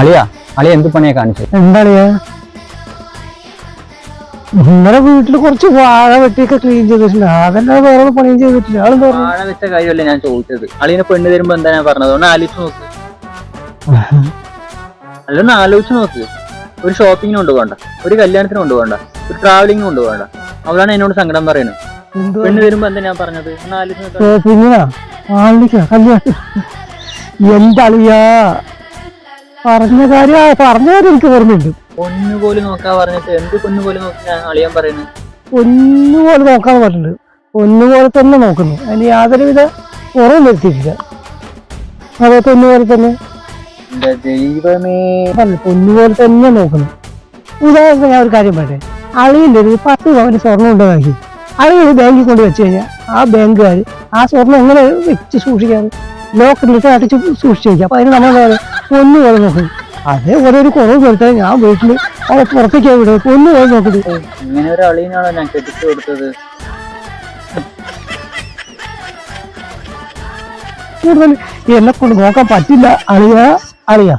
അളിയാ അളിയ എന്ത് പണിയാ കാണിച്ചു? എന്താളിയാ? നിങ്ങളുടെ വീട്ടിൽ കുറച്ച് വാഴ വെട്ടിയൊക്കെ ക്ലീൻ ചെയ്തിട്ടുണ്ട്. അതല്ലാതെ വേറെ പണിയും ചെയ്തിട്ടില്ല. ആൾ പറഞ്ഞു? വാഴ വെച്ച കാര്യമല്ല ഞാൻ ചോദിച്ചത്. അളിയനെ പെണ്ണ് തരുമ്പോ എന്താ ഞാൻ പറഞ്ഞത്? ഒന്ന് ആലോചിച്ച് നോക്ക്. അല്ലൊന്ന് ആലോചിച്ച് നോക്ക്. ഒരു ഷോപ്പിങ്ങിന് കൊണ്ടുപോകണ്ട. ഒരു കല്യാണത്തിന് കൊണ്ടുപോകണ്ട. ഒരു ട്രാവലിംഗ് കൊണ്ടുപോകണ്ട. അവളാണ് എന്നോട് സങ്കടം പറയുന്നത്. എന്തോ പെണ്ണ് തരുമ്പോ എന്താ ഞാൻ പറഞ്ഞത്? ഒന്ന് ആലോചിച്ച് നോക്ക്. കല്യാണം. എന്താളിയാ? പറഞ്ഞ കാര്യം പറഞ്ഞ കാര്യം എനിക്ക് ഓർമ്മയുണ്ട്. പൊന്നു പോലും നോക്കാൻ പറഞ്ഞിട്ട് എന്ത് പൊന്നു പോലും നോക്കി ഞാൻ അളിയാൻ പറയുന്നത്? ഒന്നുപോലെ നോക്കാൻ പറഞ്ഞിട്ടുണ്ട്. ഒന്നുപോലെ തന്നെ നോക്കുന്നു. അതിന് യാതൊരുവിധ കുറവും വരുത്തിയിട്ടില്ല. അതെ പൊന്നുപോലെ തന്നെ. ദൈവമേ. പൊന്നുപോലെ തന്നെ നോക്കുന്നു. ഉദാഹരണത്തിന് ഞാൻ ഒരു കാര്യം പറയട്ടെ. അളിയിന്റെ ഒരു പത്ത് പവന് സ്വർണം ഉണ്ടാക്കി അളികൾ ബാങ്കിൽ കൊണ്ട് വെച്ച് കഴിഞ്ഞാൽ ആ ബാങ്കുകാർ ആ സ്വർണം എങ്ങനെ വെച്ച് സൂക്ഷിക്കാറ് ലോക്കറിലിട്ട് അടിച്ച് സൂക്ഷിച്ച് വയ്ക്കുക അപ്പം അതിന് നമ്മൾ ഒന്ന് പോലെ നോക്കും. അത് ഒരു കുറവ് വരുത്താൻ ഞാൻ വീട്ടിൽ അവളെ പുറത്തേക്ക് വിടും. ഒന്ന് പോലെ നോക്കിട്ട് ഇങ്ങനെ ഒരു അളിയനാണോ ഞാൻ കെട്ടിച്ചു കൊടുത്തത്? കൂടുതൽ എന്നെ കൊണ്ട് നോക്കാൻ പറ്റില്ല. അളിയ അളിയ.